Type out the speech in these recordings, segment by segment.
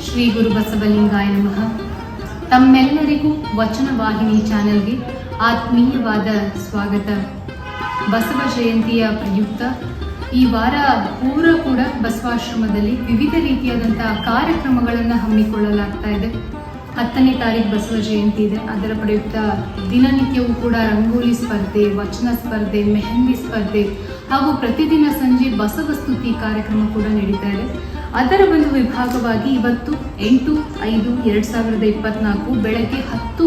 ಶ್ರೀ ಗುರು ಬಸವಲಿಂಗಾಯ ನಮಃ. ತಮ್ಮೆಲ್ಲರಿಗೂ ವಚನ ವಾಹಿನಿ ಚಾನೆಲ್ಗೆ ಆತ್ಮೀಯವಾದ ಸ್ವಾಗತ. ಬಸವ ಜಯಂತಿಯ ಪ್ರಯುಕ್ತ ಈ ವಾರ ಪೂರ ಕೂಡ ಬಸವಾಶ್ರಮದಲ್ಲಿ ವಿವಿಧ ರೀತಿಯಾದಂತಹ ಕಾರ್ಯಕ್ರಮಗಳನ್ನು ಹಮ್ಮಿಕೊಳ್ಳಲಾಗ್ತಾ ಇದೆ. ಹತ್ತನೇ ತಾರೀಕು ಬಸವ ಜಯಂತಿ ಇದೆ. ಅದರ ಪ್ರಯುಕ್ತ ದಿನನಿತ್ಯವೂ ಕೂಡ ರಂಗೋಲಿ ಸ್ಪರ್ಧೆ, ವಚನ ಸ್ಪರ್ಧೆ, ಮೆಹಂದಿ ಸ್ಪರ್ಧೆ ಹಾಗೂ ಪ್ರತಿದಿನ ಸಂಜೆ ಬಸವ ಸ್ತುತಿ ಕಾರ್ಯಕ್ರಮ ಕೂಡ ನಡೀತಾ ಇದೆ. ಅದರ ಒಂದು ವಿಭಾಗವಾಗಿ ಇವತ್ತು ಎಂಟು, ಐದು, ಎರಡು ಸಾವಿರದ ಇಪ್ಪತ್ನಾಲ್ಕು ಬೆಳಗ್ಗೆ ಹತ್ತು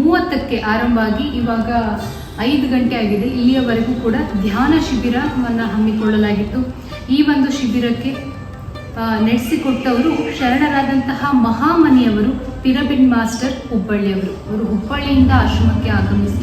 ಮೂವತ್ತಕ್ಕೆ ಆರಂಭ ಆಗಿ ಇವಾಗ ಐದು ಗಂಟೆ ಆಗಿದೆ. ಇಲ್ಲಿಯವರೆಗೂ ಕೂಡ ಧ್ಯಾನ ಶಿಬಿರವನ್ನು ಹಮ್ಮಿಕೊಳ್ಳಲಾಗಿತ್ತು. ಈ ಒಂದು ಶಿಬಿರಕ್ಕೆ ನಡೆಸಿಕೊಟ್ಟವರು ಶರಣರಾದಂತಹ ಮಹಾಮನಿಯವರು ಪಿರಬಿನ್ ಮಾಸ್ಟರ್ ಹುಬ್ಬಳ್ಳಿಯವರು ಅವರು ಹುಬ್ಬಳ್ಳಿಯಿಂದ ಆಶ್ರಮಕ್ಕೆ ಆಗಮಿಸಿ,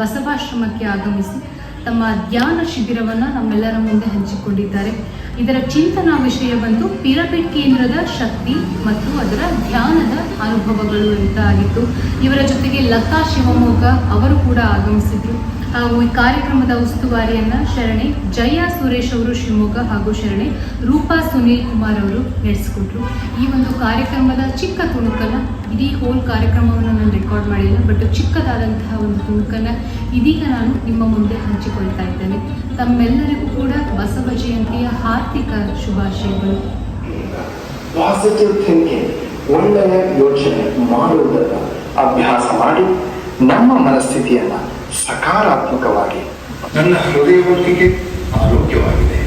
ಬಸವಾಶ್ರಮಕ್ಕೆ ಆಗಮಿಸಿ ತಮ್ಮ ಧ್ಯಾನ ಶಿಬಿರವನ್ನು ನಮ್ಮೆಲ್ಲರ ಮುಂದೆ ಹಂಚಿಕೊಂಡಿದ್ದಾರೆ. ಇದರ ಚಿಂತನಾ ವಿಷಯ ಬಂದು ಪಿರಮಿಡ್ ಕೇಂದ್ರದ ಶಕ್ತಿ ಮತ್ತು ಅದರ ಧ್ಯಾನದ ಅನುಭವಗಳು ಅಂತ ಆಗಿತ್ತು. ಇವರ ಜೊತೆಗೆ ಲತಾ ಶಿವಮೊಗ್ಗ ಅವರು ಕೂಡ ಆಗಮಿಸಿದ್ರು. ಹಾಗೂ ಈ ಕಾರ್ಯಕ್ರಮದ ಉಸ್ತುವಾರಿಯನ್ನ ಶರಣೆ ಜಯ ಸುರೇಶ್ ಅವರು ಶಿವಮೊಗ್ಗ ಹಾಗೂ ಶರಣೆ ರೂಪಾ ಸುನೀಲ್ ಕುಮಾರ್ ಅವರು ನಡೆಸಿಕೊಟ್ರು. ಈ ಒಂದು ಕಾರ್ಯಕ್ರಮದ ಚಿಕ್ಕ ತುಣುಕನ್ನ, ಇಡೀ ಹೋಲ್ ಕಾರ್ಯಕ್ರಮವನ್ನು ನಾನು ರೆಕಾರ್ಡ್ ಮಾಡಿಲ್ಲ ಬಟ್ ಚಿಕ್ಕದಾದಂತಹ ಒಂದು ತುಣುಕನ್ನ ಇದೀಗ ನಾನು ನಿಮ್ಮ ಮುಂದೆ ಹಂಚಿಕೊಳ್ತಾ ಇದ್ದೇನೆ. ತಮ್ಮೆಲ್ಲರಿಗೂ ಕೂಡ ಬಸವ ಜಯಂತಿಯ ಹಾರ್ದಿಕ ಶುಭಾಶಯಗಳು. ಒಳ್ಳೆಯ ಯೋಚನೆ ಮಾಡುವುದನ್ನು ಅಭ್ಯಾಸ ಮಾಡಿ, ನಮ್ಮ ಮನಸ್ಥಿತಿಯನ್ನ ಸಕಾರಾತ್ಮಕವಾಗಿ, ನನ್ನ ಹೃದಯವೊಂದಿಗೆ ಆರೋಗ್ಯವಾಗಿದೆ.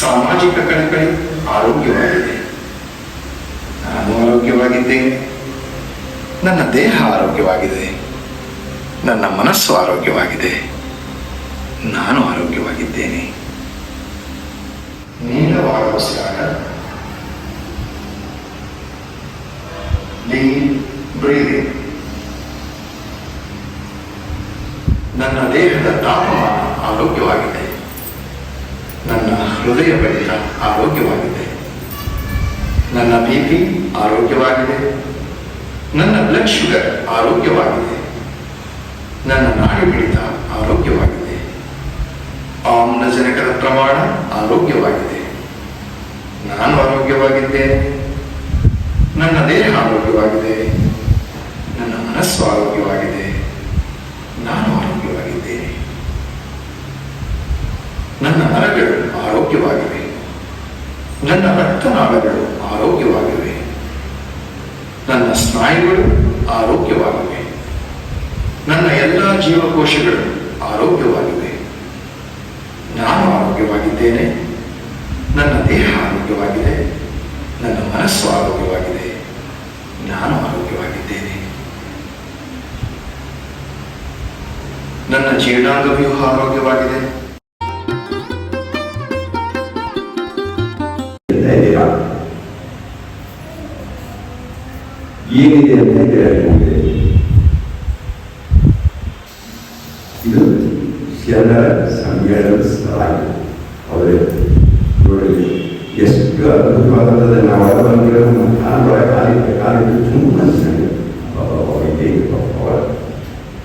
ಸಾಮಾಜಿಕ ಕಳಕಳಿ ಆರೋಗ್ಯವಾಗಿದೆ. ನಾನು ಆರೋಗ್ಯವಾಗಿದ್ದೇನೆ ನನ್ನ ದೇಹ ಆರೋಗ್ಯವಾಗಿದೆ. ನನ್ನ ಮನಸ್ಸು ಆರೋಗ್ಯವಾಗಿದೆ ನಾನು ಆರೋಗ್ಯವಾಗಿದ್ದೇನೆ ನೀಲವಾದ ಉಸಿರಾಟ ಡೀಪ್ ಬ್ರೀದಿಂಗ್ ನನ್ನ ದೇಹದ ತಾಪಮಾನ ಆರೋಗ್ಯವಾಗಿದೆ ನನ್ನ ಹೃದಯ ಬಡಿತ ಆರೋಗ್ಯವಾಗಿದೆ ನನ್ನ ಬಿ ಪಿ ಆರೋಗ್ಯವಾಗಿದೆ. ನನ್ನ ಬ್ಲಡ್ ಶುಗರ್ ಆರೋಗ್ಯವಾಗಿದೆ. ನನ್ನ ನಾಡಿ ಬಿಡಿತ ಆರೋಗ್ಯವಾಗಿದೆ. ಆಮ್ಲಜನಕದ ಪ್ರಮಾಣ ಆರೋಗ್ಯವಾಗಿದೆ. ನಾನು ಆರೋಗ್ಯವಾಗಿದ್ದೇನೆ ನನ್ನ ದೇಹ ಆರೋಗ್ಯವಾಗಿದೆ. ನನ್ನ ಮನಸ್ಸು ಆರೋಗ್ಯವಾಗಿದೆ. ನಾನು ಆರೋಗ್ಯವಾಗಿದ್ದೇನೆ. ನನ್ನ ನರಗಳು ಆರೋಗ್ಯವಾಗಿವೆ. ನನ್ನ ರಕ್ತನಾಳಗಳು ಆರೋಗ್ಯವಾಗಿವೆ. ನನ್ನ ಸ್ನಾಯುಗಳು ಆರೋಗ್ಯವಾಗಿವೆ. ನನ್ನ ಎಲ್ಲ ಜೀವಕೋಶಗಳು ಆರೋಗ್ಯವಾಗಿವೆ. ನಾನು ಆರೋಗ್ಯವಾಗಿದ್ದೇನೆ. ನನ್ನ ದೇಹ ಆರೋಗ್ಯವಾಗಿದೆ. ನನ್ನ ಮನಸ್ಸು ಆರೋಗ್ಯವಾಗಿದೆ. ನಾನು ಆರೋಗ್ಯವಾಗಿದ್ದೇನೆ. ನನ್ನ ಜೀರ್ಣಾಂಗ ವ್ಯೂಹ ಆರೋಗ್ಯವಾಗಿದೆ. ಹೇಳ್ತಾ ಇದ್ದೀರಾ ಏನಿದೆ ಅಂತ ಕೇಳಿದೆ ಇದು ಶರಣರ ಸಮ್ಮೇಳನದ ಸ್ಥಳ ಆಗಿದೆ ಅವರೇ ನೋಡಿ ಎಷ್ಟು ಅದ್ಭುತವಾದದ್ದು ನಾವು ಅದು ಬಂದಿರೋ ಕಾಲೊಳಗೆ ಕಾಲಿಟ್ಟು ಕಾಲಿಟ್ಟು ತುಂಬ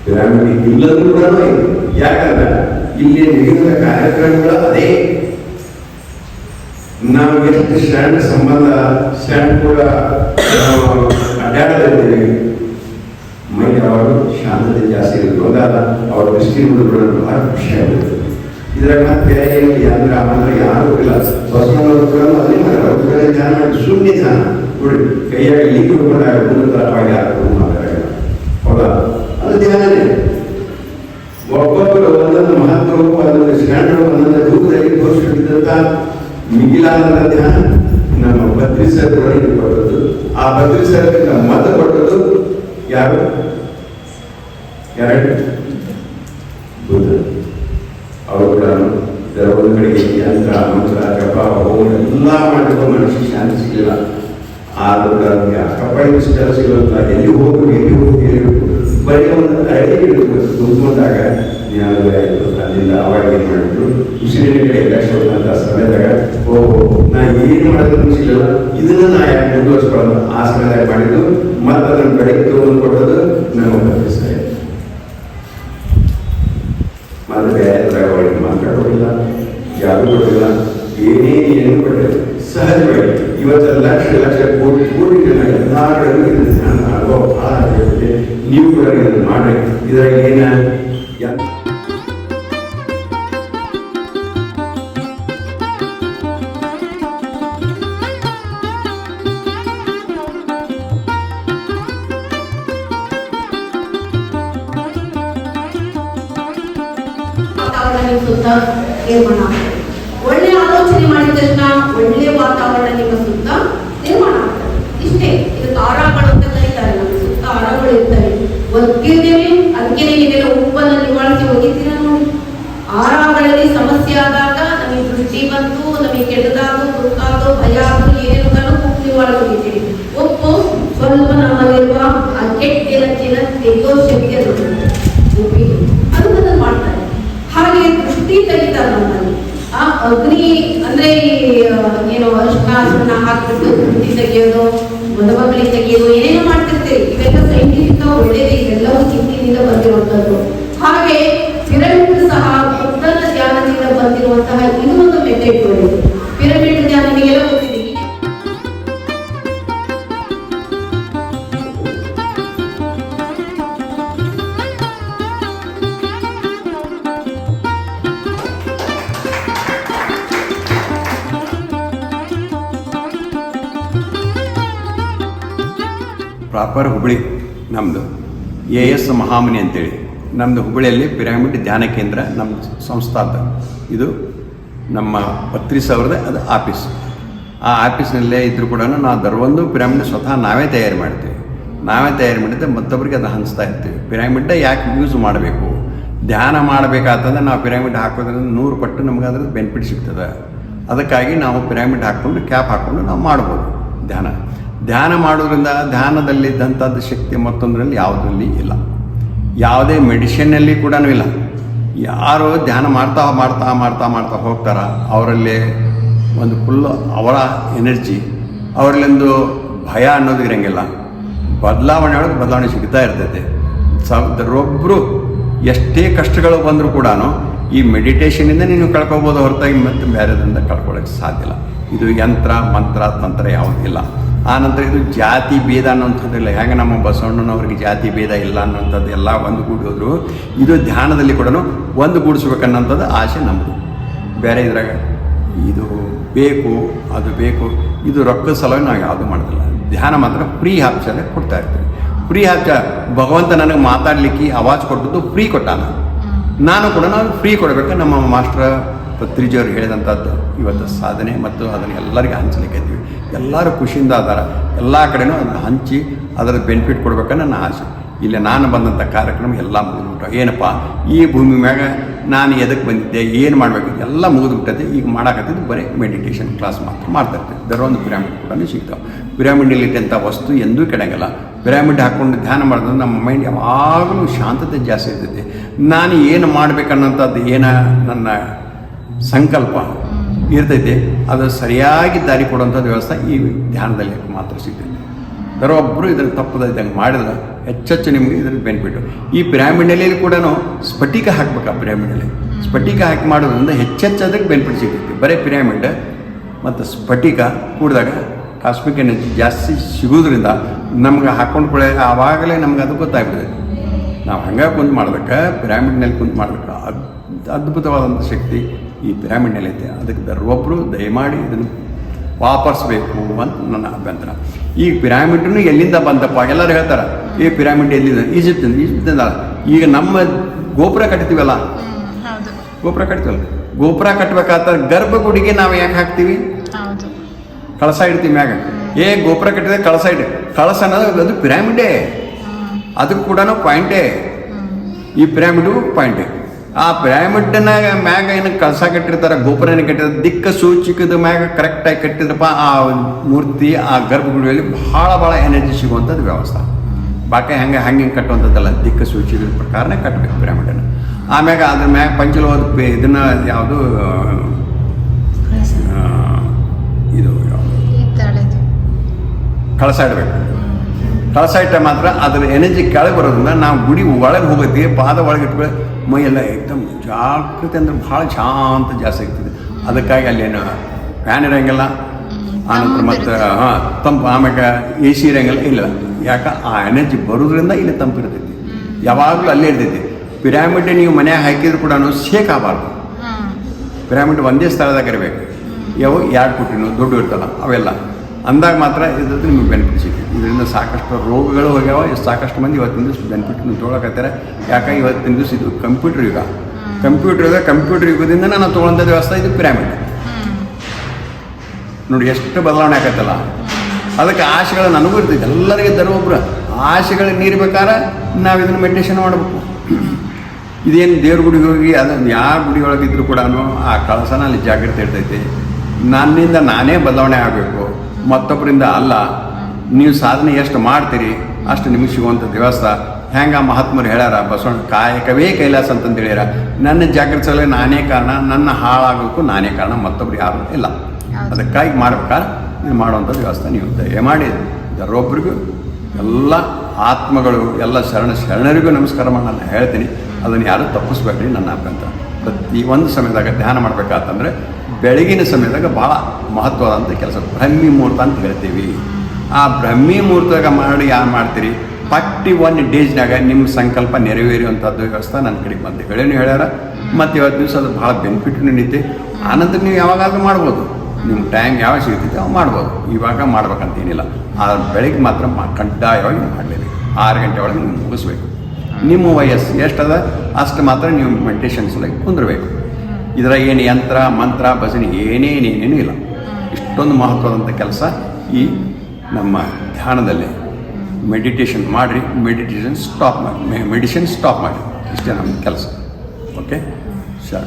ಪಿರಾಮಿಡ್ ಇಲ್ಲದೂ ಕೂಡ ಇದೆ ಯಾಕಂದ್ರೆ ಇಲ್ಲಿ ನಡೆಯುವ ಕಾರ್ಯಕ್ರಮಗಳು ಅದೇ ನಾವು ಎಷ್ಟು ಸ್ಟ್ಯಾಂಡ್ ಸಂಬಂಧ ಸ್ಟ್ಯಾಂಡ್ ಕೂಡ ನಾವು ಅಡ್ಡಾಡಲಿದ್ದೀವಿ ಮೈ ಯಾವಾಗ ಶಾಂತತೆ ಜಾಸ್ತಿ ಇರುತ್ತೆ ಹೋದಾಗ ಅವ್ರ ದೃಷ್ಟಿ ನೋಡಿದ್ರೆ ಬಹಳ ಖುಷಿ ಆಗುತ್ತೆ ಇದ್ರಾಗ ಮತ್ತೆ ಏನಿಲ್ಲ ಅಂದ್ರೆ ಆಮೇಲೆ ಯಾರು ಇಲ್ಲ ಬಸವಣ್ಣವರು ಕೂಡ ಅದೇ ಮಾಡ್ತಾರೆ ಅವ್ರ ಕಡೆ ಧ್ಯಾನ ಮಾಡಿ ಶೂನ್ಯ ಧ್ಯಾನ ನೋಡಿ ಕೈಯಾಗಿ ಇಲ್ಲಿ ಹಿಡ್ಕೊಂಡಾಗ ಮುಂದೆ ಅವಾಗ ಯಾರು ಮಾತಾಡಲ್ಲ ಹೌದಾ ಅದು ಧ್ಯಾನನೇ ಒಬ್ಬೊಬ್ಬರು ಒಂದೊಂದು ಮಹತ್ವವು ಒಂದೊಂದು ಸ್ಟ್ಯಾಂಡರ್ಡ್ ಒಂದೊಂದು ರೂಪದಲ್ಲಿ ತೋರಿಸಿದಂತ ಮಿಗಿಲಾದ ಧ್ಯಾನ ನಮ್ಮ ಬದ್ರಿಸರ್ ಕೊಟ್ಟದ್ದು ಆ ಬದ್ರಿಸರ್ ಮತ ಕೊಟ್ಟದ್ದು ಯಾರು ಎರಡು ಬುದ್ಧ ಅವರು ಕೂಡ ಇದರ ಒಂದು ಕಡೆಗೆ ಯಂತ್ರ ಮಂತ್ರ ಜಪ ಹೋಮ ಎಲ್ಲ ಮಾಡಿದ್ರು ಮನಸ್ಸಿಗೆ ಶಾಂತಿ ಸಿಗಲಿಲ್ಲ ಆದ್ರೂ ಕೂಡ ಅವ್ರಿಗೆ ಅಕ್ಕಪಡಿ ಇಷ್ಟ ಸಿಗಲ್ಲ ಎಲ್ಲಿ ಹೋಗು ಎಲ್ಲಿ ಹೋಗಿ ಎಲ್ಲಿ ಬರೀ ಒಂದು ಅರಳಿ ಇಡಬೇಕು ತುಂಬಿಕೊಂಡಾಗ ಯಾವುದು ಆಯಿತು ಅಲ್ಲಿಂದ ಅವಾಗ ಏನು ಮಾಡಿದ್ರು? ಉಸಿರಿನ ಕಡೆ ಲಕ್ಷ್ಯ ಅಂತ ಸಮಯದಾಗ, ಓಹೋ, ನಾ ಏನು ಮಾಡೋದು ಇಲ್ಲ ಇದನ್ನ ನಾ ಯಾಕೆ ಮುಂದುವರಿಸ್ಕೊಳ್ಳೋದು? ಆ ಸಮಯದಾಗ ಮಾಡಿದ್ದು ಮತ್ತೆ ಅದನ್ನು ಬೆಳಗ್ಗೆ ತಗೊಂಡು ಕೊಟ್ಟದ್ದು ನಮ್ಮ ಪ್ರತಿಷ್ಠೆ ಮತ್ತೆ ಬೇರೆ ಒಳಗೆ ಮಾತಾಡೋದಿಲ್ಲ ಯಾರು ಕೊಡೋದಿಲ್ಲ ಏನೇ ಏನು ಕೊಟ್ಟಿಲ್ಲ. ಸಹಜವಾಗಿ ಇವತ್ತೆಲ್ಲ ಲಕ್ಷ ಕೋಟಿ ಕೋಟಿ ಜನ ಕಡೆಗೂ ಆಗ್ತದೆ ನೀವು ಕೂಡ ಇದನ್ನು ಮಾಡಿ ಇದ್ರಾಗ ಏನ ಯಾ- ವಾತಾವರಣ ನಿಮ್ಮ ಸುತ್ತ ನಿರ್ಮಾಣ ಆಗ್ತದೆ ಒಳ್ಳೆ ಆಲೋಚನೆ ಮಾಡಿದ ತಕ್ಷಣ ಒಳ್ಳೆ ವಾತಾವರಣ ನಿಮ್ಮ ಸುತ್ತ ನಿರ್ಮಾಣ ಆಗ್ತದೆ ಇಷ್ಟೇ ಇದು ತಾರಾಗಳು ಅಂತ ಕರೀತಾರೆ ನಮ್ಮ ಸುತ್ತ ಆರಗಳು ಇರ್ತವೆ ಒತ್ತಿರ್ತೇವೆ ಅದಕ್ಕೆ ನೀವೆಲ್ಲ ಉಪ್ಪನ್ನು ನಿವಾಳಿಸಿ ಹೋಗಿದ್ದೀರ ನೋಡಿ. ಆರಾಮಗಳಲ್ಲಿ ಸಮಸ್ಯೆ ಆದಾಗ ನಮಗೆ ದೃಷ್ಟಿ ಬಂತು, ನಮಗೆ ಕೆಟ್ಟದಾದ್ರು ದುಃಖಾದ್ರು ಭಯ ಆದ್ರು ಏನೇನು ಉಪ್ಪು ನಿವಾಳಿಸಿ ಹೋಗಿದ್ದೀರಿ. ಉಪ್ಪು ಸ್ವಲ್ಪ ನಮ್ಮಲ್ಲಿರುವ ಆ ಕೆಟ್ಟ ಎಲಚಿನ ತೆಗೆಯೋ ಶಕ್ತಿ ಅದು ಉಪ್ಪಿಗೆ ಅದು ಅದನ್ನು ಮಾಡ್ತಾರೆ ಹಾಗೆ ದೃಷ್ಟಿ ತೆಗಿತಾರೆ ನಮ್ಮಲ್ಲಿ. ಆ ಅಗ್ನಿ ಅಂದ್ರೆ ಏನು ಅರ್ಶನ ಹಾಕ್ಬಿಟ್ಟು ದೃಷ್ಟಿ ತೆಗೆಯೋದು ಮದುವಗಳಿಗೆ ತೆಗೆಯೋದು ಏನೇನೋ ಮಾಡ್ತಿರ್ತೀರಿ. ಇವೆಲ್ಲ ಸೈಂಟಿಫಿಕ್ ಒಳ್ಳೇದೇ ಇದೆಲ್ಲವೂ ಹಿಂದಿನಿಂದ ಬಂದಿರುವಂತದ್ದು ಹಾಗೆ ಪಿರಮಿಡ್ ಸಹ ಬುದ್ಧನ ಧ್ಯಾನದಿಂದ ಬಂದಿರುವಂತಹ ಇನ್ನೊಂದು ಮೆಥಡ್ ಒಳ್ಳೆಯದು ಪಿರಮಿಡ್ ಧ್ಯಾನ ನಿಮಗೆಲ್ಲ ಗೊತ್ತಿದೆ. ಪ್ರಾಪರ್ ಹುಬ್ಬಳ್ಳಿ ನಮ್ಮದು ಎ ಎಸ್ ಮಹಾಮನಿ ಅಂತೇಳಿ. ನಮ್ಮದು ಹುಬ್ಬಳ್ಳಿಯಲ್ಲಿ ಪಿರಾಮಿಡ್ ಧ್ಯಾನ ಕೇಂದ್ರ ನಮ್ಮ ಸಂಸ್ಥಾದ ಇದು ನಮ್ಮ ಪತ್ರಿ ಸಾವಿರದ ಅದು ಆಫೀಸ್. ಆ ಆಫೀಸ್ನಲ್ಲೇ ಇದ್ದರೂ ಕೂಡ ನಾವು ದರ್ವೊಂದು ಪಿರಾಮಿಡ್ ಸ್ವತಃ ನಾವೇ ತಯಾರು ಮಾಡ್ತೀವಿ. ನಾವೇ ತಯಾರು ಮಾಡಿದ್ದೆ ಮತ್ತೊಬ್ಬರಿಗೆ ಅದು ಹಂಚ್ತಾ ಇರ್ತೀವಿ. ಪಿರಾಮಿಡ್ ಯಾಕೆ ಯೂಸ್ ಮಾಡಬೇಕು? ಧ್ಯಾನ ಮಾಡಬೇಕಾತಂದ್ರೆ ನಾವು ಪಿರಾಮಿಡ್ ಹಾಕೋದ್ರಿಂದ ನೂರು ಪಟ್ಟು ನಮ್ಗೆ ಅದ್ರದ್ದು ಬೆನಿಫಿಟ್ ಸಿಗ್ತದೆ. ಅದಕ್ಕಾಗಿ ನಾವು ಪಿರಾಮಿಡ್ ಹಾಕ್ಕೊಂಡು ಕ್ಯಾಪ್ ಹಾಕ್ಕೊಂಡು ನಾವು ಮಾಡ್ಬೋದು ಧ್ಯಾನ. ಧ್ಯಾನ ಮಾಡೋದ್ರಿಂದ ಧ್ಯಾನದಲ್ಲಿದ್ದಂಥದ್ದು ಶಕ್ತಿ ಮತ್ತೊಂದರಲ್ಲಿ ಯಾವುದರಲ್ಲಿ ಇಲ್ಲ. ಯಾವುದೇ ಮೆಡಿಷನ್ನಲ್ಲಿ ಕೂಡ ಇಲ್ಲ. ಯಾರು ಧ್ಯಾನ ಮಾಡ್ತಾ ಮಾಡ್ತಾ ಮಾಡ್ತಾ ಮಾಡ್ತಾ ಹೋಗ್ತಾರ, ಅವರಲ್ಲಿ ಒಂದು ಫುಲ್ಲು ಅವರ ಎನರ್ಜಿ ಅವರಲ್ಲೊಂದು ಭಯ ಅನ್ನೋದು ಇರೋಂಗಿಲ್ಲ. ಬದಲಾವಣೆ ಒಳಗೆ ಬದಲಾವಣೆ ಸಿಗ್ತಾ ಇರ್ತೈತೆ. ಸಾವಿರೊಬ್ಬರು ಎಷ್ಟೇ ಕಷ್ಟಗಳು ಬಂದರೂ ಕೂಡ ಈ ಮೆಡಿಟೇಷನಿಂದ ನೀನು ಕಳ್ಕೊಬೋದು ಹೊರತಾಗಿ ಮತ್ತೆ ಬೇರೆದ್ರಿಂದ ಕಳ್ಕೊಳ್ಳೋಕ್ಕೆ ಸಾಧ್ಯ ಇಲ್ಲ. ಇದು ಯಂತ್ರ, ಮಂತ್ರ, ತಂತ್ರ ಯಾವುದಿಲ್ಲ. ಆ ನಂತರ ಇದು ಜಾತಿ ಭೇದ ಅನ್ನೋಂಥದ್ದಿಲ್ಲ ಹೇಗೆ ನಮ್ಮ ಬಸವಣ್ಣನವ್ರಿಗೆ ಜಾತಿ ಭೇದ ಇಲ್ಲ ಅನ್ನೋಂಥದ್ದು ಎಲ್ಲ ಒಂದು ಗೂಡಿ ಹೋದ್ರು. ಇದು ಧ್ಯಾನದಲ್ಲಿ ಕೂಡ ಒಂದು ಗೂಡಿಸ್ಬೇಕನ್ನೋಂಥದ್ದು ಆಸೆ ನಮ್ಮದು ಬೇರೆ ಇದ್ರಾಗ ಇದು ಬೇಕು, ಅದು ಬೇಕು, ಇದು ರೊಕ್ಕ ಸಲುವಾಗಿ ನಾವು ಯಾವುದು ಮಾಡೋದಿಲ್ಲ. ಧ್ಯಾನ ಮಾತ್ರ ಫ್ರೀ ಆಪ್ಷನ್ ಕೊಡ್ತಾ ಇರ್ತೀವಿ. ಫ್ರೀ ಆಪ್ಷ ಭಗವಂತ ನನಗೆ ಮಾತಾಡಲಿಕ್ಕೆ ಅವಾಜ್ ಕೊಟ್ಟದ್ದು ಫ್ರೀ ಕೊಟ್ಟಾನ. ನಾನು ಕೂಡ ನಾನು ಫ್ರೀ ಕೊಡಬೇಕು ನಮ್ಮ ಮಾಸ್ಟರ್ ಪತ್ರಿಜಿಯವರು ಹೇಳಿದಂಥದ್ದು ಇವತ್ತು ಸಾಧನೆ ಮತ್ತು ಅದನ್ನು ಎಲ್ಲರಿಗೂ ಹಂಚಲಿಕ್ಕೆ ಇದ್ದೀವಿ. ಎಲ್ಲರೂ ಖುಷಿಯಿಂದ ಅದಾರ. ಎಲ್ಲ ಕಡೆನೂ ಅದನ್ನು ಹಂಚಿ ಅದರ ಬೆನಿಫಿಟ್ ಕೊಡ್ಬೇಕನ್ನ ನನ್ನ ಆಸೆ. ಇಲ್ಲಿ ನಾನು ಬಂದಂಥ ಕಾರ್ಯಕ್ರಮ ಎಲ್ಲ ಮುಗಿದ್ಬಿಟ್ಟು ಏನಪ್ಪ? ಈ ಭೂಮಿ ಮ್ಯಾಗ ನಾನು ಎದಕ್ಕೆ ಬಂದಿದ್ದೆ? ಏನು ಮಾಡಬೇಕು? ಎಲ್ಲ ಮುಗಿದ್ಬಿಟ್ಟೈತೆ. ಈಗ ಮಾಡಾಕತ್ತಿದ್ದು ಬರೀ ಮೆಡಿಟೇಷನ್ ಕ್ಲಾಸ್ ಮಾತ್ರ ಮಾಡ್ತಾಯಿರ್ತೀವಿ ದರೊಂದು ಪಿರಾಮಿಡ್ ಕೂಡ ಸಿಗ್ತಾವೆ. ಪಿರಾಮಿಡಲ್ಲಿ ಇಟ್ಟಂಥ ವಸ್ತು ಎಂದೂ ಕೆಡಂಗಿಲ್ಲ. ಪಿರಾಮಿಡ್ ಹಾಕ್ಕೊಂಡು ಧ್ಯಾನ ಮಾಡಿದ್ರೆ ನಮ್ಮ ಮೈಂಡ್ ಯಾವಾಗಲೂ ಶಾಂತತೆ ಜಾಸ್ತಿ ಇರ್ತೈತಿ. ನಾನು ಏನು ಮಾಡಬೇಕನ್ನೋಂಥದ್ದು ಏನ ನನ್ನ ಸಂಕಲ್ಪ ಇರ್ತೈತಿ, ಅದು ಸರಿಯಾಗಿ ದಾರಿ ಕೊಡುವಂಥದ್ದು ವ್ಯವಸ್ಥೆ ಈ ಧ್ಯಾನದಲ್ಲಿ ಮಾತ್ರ ಸಿಗ್ತೈತಿ. ಯಾರೊಬ್ಬರು ಇದನ್ನು ತಪ್ಪದ ಇದ್ದಂಗೆ ಮಾಡಿದ್ರೆ ಹೆಚ್ಚೆಚ್ಚು ನಿಮಗೆ ಇದ್ರ ಬೆನಿಫಿಟ್ಟು ಈ ಪಿರಾಮಿಡಲ್ಲಿ ಕೂಡ ಸ್ಫಟಿಕ ಹಾಕ್ಬೇಕು ಆ ಪಿರಾಮಿಡಲ್ಲಿ ಸ್ಫಟಿಕ ಹಾಕಿ ಮಾಡೋದ್ರಿಂದ ಹೆಚ್ಚೆಚ್ಚು ಅದಕ್ಕೆ ಬೆನಿಫಿಟ್ ಸಿಗ್ತೈತಿ. ಬರೀ ಪಿರಾಮಿಡ್ ಮತ್ತು ಸ್ಫಟಿಕ ಕೂಡಿದಾಗ ಕಾಸ್ಮಿಕ್ ಎನರ್ಜಿ ಜಾಸ್ತಿ ಸಿಗೋದ್ರಿಂದ ನಮ್ಗೆ ಹಾಕೊಂಡು ಕೂಡ ಆವಾಗಲೇ ನಮ್ಗೆ ಅದು ಗೊತ್ತಾಗ್ಬಿಡುತ್ತೆ. ನಾವು ಹಂಗೆ ಕುಂತು ಮಾಡ್ಬೇಕು ಪಿರಾಮಿಡ್ನಲ್ಲಿ ಕುಂತು ಮಾಡ್ಬೇಕು. ಅದ್ ಅದ್ಭುತವಾದಂಥ ಶಕ್ತಿ. ಈ ಪಿರಾಮಿಡ್ ಐತೆ ಅದಕ್ಕೆ ದರೊಬ್ಬರು ದಯಮಾಡಿ ಇದನ್ನು ವಾಪಸ್ಬೇಕು ಅಂತ ನನ್ನ ಅಭ್ಯಂತರ. ಈ ಪಿರಾಮಿಡ್ನು ಎಲ್ಲಿಂದ ಬಂದಪ್ಪ? ಎಲ್ಲರೂ ಹೇಳ್ತಾರೆ ಈ ಪಿರಾಮಿಡ್ ಎಲ್ಲಿದೆ? ಈಜಿಪ್ಟ್ ಈಜಿಪ್ಟಿಂದ ಈಗ ನಮ್ಮ ಗೋಪುರ ಕಟ್ತೀವಲ್ಲ ಗೋಪುರ ಕಟ್ತೀವಲ್ಲ ಗೋಪುರ ಕಟ್ಟಬೇಕಾದ್ರೆ ಗರ್ಭಗುಡಿಗೆ ನಾವು ಯಾಕೆ ಹಾಕ್ತೀವಿ? ಕಳಸ ಇಡ್ತೀವಿ ಮ್ಯಾಗ. ಏ ಗೋಪುರ ಕಟ್ಟಿದ್ರೆ ಕಳಸ ಇಡಿ. ಕಳಸ ಅನ್ನೋದು ಅದು ಪಿರಾಮಿಡೇ. ಅದು ಕೂಡ ಪಾಯಿಂಟೇ. ಈ ಪಿರಾಮಿಡು ಪಾಯಿಂಟೇ. ಆ ಪಿರಾಮಿಡ್ನ ಮ್ಯಾಗ ಏನು ಕಳಸ ಕಟ್ಟಿರ್ತಾರೆ ಗೋಪುರನ ಕಟ್ಟಿರ್ತಾರೆ ದಿಕ್ಕ ಸೂಚಿಕದ ಮ್ಯಾಗ ಕರೆಕ್ಟಾಗಿ ಕಟ್ಟಿದ್ರಪ್ಪ ಆ ಮೂರ್ತಿ ಆ ಗರ್ಭಗುಡಿಯಲ್ಲಿ ಭಾಳ ಭಾಳ ಎನರ್ಜಿ ಸಿಗುವಂಥದ್ದು ವ್ಯವಸ್ಥೆ. ಬಾಕಿ ಹಂಗೆ ಹಂಗೆ ಕಟ್ಟುವಂಥದ್ದಲ್ಲ ದಿಕ್ಕ ಸೂಚಿಕದ ಪ್ರಕಾರನೇ ಕಟ್ಟಬೇಕು ಪಿರಾಮಿಡನ್ನು ಆಮ್ಯಾಗ ಅದ್ರ ಮ್ಯಾಗ ಪಂಚಲವಾದ ಪೆ ಇದನ್ನ ಯಾವುದು ಇದು ಯಾವುದು? ಕಳಸ ಇಡಬೇಕು. ಕಳಸ ಇಟ್ಟ ಮಾತ್ರ ಅದರ ಎನರ್ಜಿ ಕೆಳಗೆ ಬರೋದ್ರಿಂದ ನಾವು ಗುಡಿ ಒಳಗೆ ಹೋಗುತ್ತೆ ಪಾದ ಒಳಗೆ ಇಟ್ಕೊಳ್ಳಿ ಮೈಯೆಲ್ಲ ಏಕ್ದಮ್ ಜಾಗೃತಿ ಅಂದ್ರೆ ಭಾಳ ಶಾಂತ ಜಾಸ್ತಿ ಆಗ್ತದೆ. ಅದಕ್ಕಾಗಿ ಅಲ್ಲೇನು ಫ್ಯಾನ್ ಇರೋಂಗಿಲ್ಲ. ಆನಂತರ ಮತ್ತು ಹಾಂ ತಂಪು ಆಮ್ಯಾಗ ಎ ಸಿ ಇರಂಗಿಲ್ಲ. ಇಲ್ಲ ಯಾಕೆ? ಆ ಎನರ್ಜಿ ಬರೋದ್ರಿಂದ ಇಲ್ಲಿ ತಂಪು ಇರ್ತೈತಿ. ಯಾವಾಗಲೂ ಅಲ್ಲೇ ಇರ್ತೈತಿ. ಪಿರಾಮಿಡ್ ನೀವು ಮನೆ ಹಾಕಿದ್ರು ಕೂಡ ಶೇಕ್ ಆಗಬಾರ್ದು. ಪಿರಾಮಿಡ್ ಒಂದೇ ಸ್ಥಳದಾಗ ಇರಬೇಕು. ಯಾವ? ಎರಡು ಪುಟ್ಟಿನೂ ದೊಡ್ಡ ಇರ್ತಲ್ಲ ಅವೆಲ್ಲ. ಅಂದಾಗ ಮಾತ್ರ ಇದ್ರದ್ದು ನಿಮಗೆ ಬೆನಿಫಿಟ್ ಸಿಗುತ್ತೆ ಇದರಿಂದ ಸಾಕಷ್ಟು ರೋಗಗಳು ಹೋಗ್ಯಾವ ಸಾಕಷ್ಟು ಮಂದಿ ಇವತ್ತಿನ ದಿವಸ ನೀವು ತೊಗೊಳಕತ್ತಾರೆ. ಯಾಕೆ ಇವತ್ತಿನ ದಿವಸ ಇದು ಕಂಪ್ಯೂಟರ್ ಯುಗ. ಕಂಪ್ಯೂಟರ್ ಯುಗ ಕಂಪ್ಯೂಟರ್ ಯುಗದಿಂದ ನಾನು ತೊಗೊಳಂಥ ವ್ಯವಸ್ಥೆ ಇದು ಪಿರಾಮಿಡ್ ನೋಡಿ ಎಷ್ಟು ಬದಲಾವಣೆ ಆಗತ್ತಲ್ಲ. ಅದಕ್ಕೆ ಆಶೆಗಳು ನನಗೂ ಇರ್ತೈತೆ. ಎಲ್ಲರಿಗೆ ಇದ್ದಾರೆ ಒಬ್ರು. ಆಸೆಗಳಿಗೆ ನೀರ್ಬೇಕಾದ್ರೆ ನಾವು ಇದನ್ನು ಮೆಡಿಟೇಷನ್ ಮಾಡಬೇಕು. ಇದೇನು ದೇವ್ರ ಗುಡಿಗೆ ಹೋಗಿ ಅದನ್ನು ಯಾವ ಗುಡಿ ಒಳಗಿದ್ರು ಕೂಡ ಆ ಕಳಸನ ಅಲ್ಲಿ ಜಾಗ್ರತೆ ಇರ್ತೈತಿ. ನನ್ನಿಂದ ನಾನೇ ಬದಲಾವಣೆ ಆಗಬೇಕು. ಮತ್ತೊಬ್ಬರಿಂದ ಅಲ್ಲ ನೀವು ಸಾಧನೆ ಎಷ್ಟು ಮಾಡ್ತೀರಿ ಅಷ್ಟು ನಿಮಗೆ ಸಿಗುವಂಥ ದಿವಸ ಹೆಂಗ ಮಹಾತ್ಮರು ಹೇಳ್ಯಾರ ಬಸವಣ್ಣ ಕಾಯಕವೇ ಕೈಲಾಸ ಅಂತಂದು ಹೇಳ್ಯಾರ ನನ್ನ ಜಾಗೃತಿಸಲು ನಾನೇ ಕಾರಣ ನನ್ನ ಹಾಳಾಗೋಕ್ಕೂ ನಾನೇ ಕಾರಣ ಮತ್ತೊಬ್ರು ಯಾರು ಇಲ್ಲ. ಅದಕ್ಕಾಗಿ ಮಾಡ್ಬೇಕಾದ್ರೆ ನೀವು ಮಾಡುವಂಥ ವ್ಯವಸ್ಥೆ ನೀವು ದಯಮಾಡಿ ಯಾರೊಬ್ಬರಿಗೂ ಎಲ್ಲ ಆತ್ಮಗಳು ಎಲ್ಲ ಶರಣ ಶರಣರಿಗೂ ನಮಸ್ಕಾರ ಮಾಡಿ ನಾನು ಹೇಳ್ತೀನಿ. ಅದನ್ನು ಯಾರು ತಪ್ಪಿಸ್ಬೇಡ್ರಿ ನನ್ನ ಅಭ್ಯಂತರ ಪ್ರತಿ ಒಂದು ಸಮಯದಾಗ ಧ್ಯಾನ ಮಾಡ್ಬೇಕಾತಂದ್ರೆ ಬೆಳಗಿನ ಸಮಯದಾಗ ಭಾಳ ಮಹತ್ವದಂಥ ಕೆಲಸ. ಬ್ರಹ್ಮಿ ಮುಹೂರ್ತ ಅಂತ ಹೇಳ್ತೀವಿ. ಆ ಬ್ರಹ್ಮಿ ಮುಹೂರ್ತದಾಗ ಮಾಡಿ ಯಾರು ಮಾಡ್ತೀರಿ? ಪಟ್ಟಿ ಒನ್ ಡೇಸ್ನಾಗ ನಿಮ್ಮ ಸಂಕಲ್ಪ ನೆರವೇರುವಂಥದ್ದು ವ್ಯವಸ್ಥೆ ನನ್ನ ಕಡೆಗೆ ಬಂದು ಹೇಳೇನು ಹೇಳ್ಯಾರ. ಮತ್ತು ಇವತ್ತು ದಿವಸ ಅದು ಭಾಳ ಬೆನಿಫಿಟ್ ನಡೀತಿ. ಆನಂತರ ನೀವು ಯಾವಾಗಾದ್ರೂ ಮಾಡ್ಬೋದು. ನಿಮ್ಮ ಟೈಮ್ ಯಾವಾಗ ಸಿಗ್ತೈತೆ ಅವು ಮಾಡ್ಬೋದು. ಇವಾಗ ಮಾಡ್ಬೇಕಂತೇನಿಲ್ಲ. ಏನಿಲ್ಲ ಆ ಬೆಳಿಗ್ಗೆ ಮಾತ್ರ ಮಾ ಕಡ್ಡಾಯವಾಗಿ ಮಾಡಲೇಬೇಕು. ಆರು ಗಂಟೆ ಒಳಗೆ ನೀವು ಮುಗಿಸ್ಬೇಕು. ನಿಮ್ಮ ವಯಸ್ಸು ಎಷ್ಟದ? ಅಷ್ಟು ಮಾತ್ರ ನೀವು ಮೆಡಿಟೇಷನ್ಸ್ ಲೈಕ್ ಕುಂದಿರಬೇಕು. ಇದರ ಏನು ಯಂತ್ರ, ಮಂತ್ರ, ಭಜನೆ ಏನೇನೇನೇನೂ ಇಲ್ಲ. ಇಷ್ಟೊಂದು ಮಹತ್ವದಂಥ ಕೆಲಸ ಈ ನಮ್ಮ ಧ್ಯಾನದಲ್ಲಿ. ಮೆಡಿಟೇಷನ್ ಮಾಡಿರಿ ಮೆಡಿಟೇಷನ್ ಸ್ಟಾಪ್ ಮಾಡಿ ಮೆಡಿಷನ್ ಸ್ಟಾಪ್ ಮಾಡಿ. ಇಷ್ಟೇ ನಮ್ಮ ಕೆಲಸ. ಓಕೆ ಶಾ